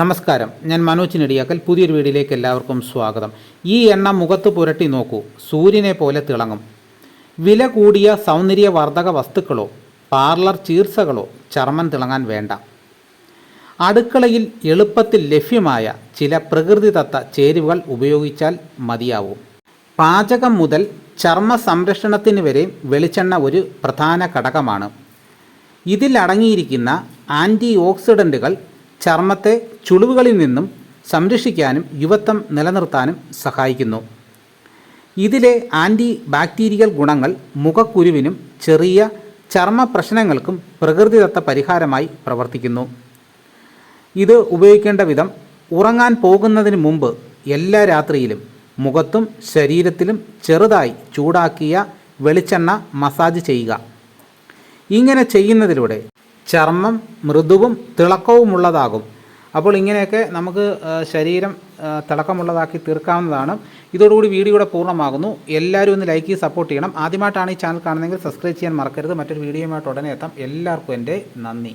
നമസ്കാരം. ഞാൻ മനോജ് നെടിയാക്കൽ. പുതിയൊരു വീഡിയോയിലേക്ക് എല്ലാവർക്കും സ്വാഗതം. ഈ എണ്ണ മുഖത്ത് പുരട്ടി നോക്കൂ. സൂര്യനെ പോലെ തിളങ്ങും. വില കൂടിയ സൗന്ദര്യവർദ്ധക വസ്തുക്കളോ പാർലർ ചീർച്ചകളോ ചർമ്മം തിളങ്ങാൻ വേണ്ട. അടുക്കളയിൽ എളുപ്പത്തിൽ ലഭ്യമായ ചില പ്രകൃതിദത്ത ചേരുവകൾ ഉപയോഗിച്ചാൽ മതിയാവും. പാചകം മുതൽ ചർമ്മ സംരക്ഷണത്തിന് വരെ വെളിച്ചെണ്ണ ഒരു പ്രധാന ഘടകമാണ്. ഇതിലടങ്ങിയിരിക്കുന്ന ആന്റി ഓക്സിഡന്റുകൾ ചർമ്മത്തെ ചുളിവുകളിൽ നിന്നും സംരക്ഷിക്കാനും യുവത്വം നിലനിർത്താനും സഹായിക്കുന്നു. ഇതിലെ ആന്റി ബാക്ടീരിയൽ ഗുണങ്ങൾ മുഖക്കുരുവിനും ചെറിയ ചർമ്മ പ്രശ്നങ്ങൾക്കും പ്രകൃതിദത്ത പരിഹാരമായി പ്രവർത്തിക്കുന്നു. ഇത് ഉപയോഗിക്കേണ്ട വിധം ഉറങ്ങാൻ പോകുന്നതിന് മുമ്പ് എല്ലാ രാത്രിയിലും മുഖത്തും ശരീരത്തിലും ചെറുതായി ചൂടാക്കിയ വെളിച്ചെണ്ണ മസാജ് ചെയ്യുക. ഇങ്ങനെ ചെയ്യുന്നതിലൂടെ ചർമ്മം മൃദുവും തിളക്കവുമുള്ളതാകും. അപ്പോൾ ഇങ്ങനെയൊക്കെ നമുക്ക് ശരീരം തിളക്കമുള്ളതാക്കി തീർക്കാവുന്നതാണ്. ഇതോടുകൂടി വീഡിയോയുടെ പൂർണമാകുന്നു. എല്ലാവരും ഒന്ന് ലൈക്ക് ചെയ്ത് സപ്പോർട്ട് ചെയ്യണം. ആദ്യമായിട്ടാണ് ഈ ചാനൽ കാണുന്നതെങ്കിൽ സബ്സ്ക്രൈബ് ചെയ്യാൻ മറക്കരുത്. മറ്റൊരു വീഡിയോയുമായിട്ട് ഉടനെ എത്താം. എല്ലാവർക്കും എന്റെ നന്ദി.